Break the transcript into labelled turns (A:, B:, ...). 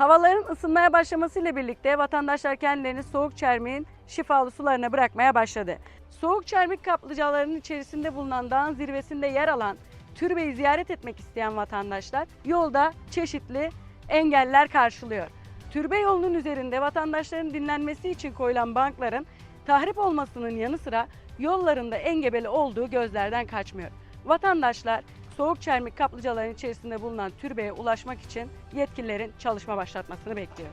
A: Havaların ısınmaya başlamasıyla birlikte vatandaşlar kendilerini soğuk çermiğin şifalı sularına bırakmaya başladı. Soğuk çermik kaplıcalarının içerisinde bulunan dağın zirvesinde yer alan türbeyi ziyaret etmek isteyen vatandaşlar yolda çeşitli engeller karşılıyor. Türbe yolunun üzerinde vatandaşların dinlenmesi için koyulan bankların tahrip olmasının yanı sıra yollarında engebeli olduğu gözlerden kaçmıyor. Vatandaşlar soğuk çermik kaplıcaların içerisinde bulunan türbeye ulaşmak için yetkililerin çalışma başlatmasını bekliyor.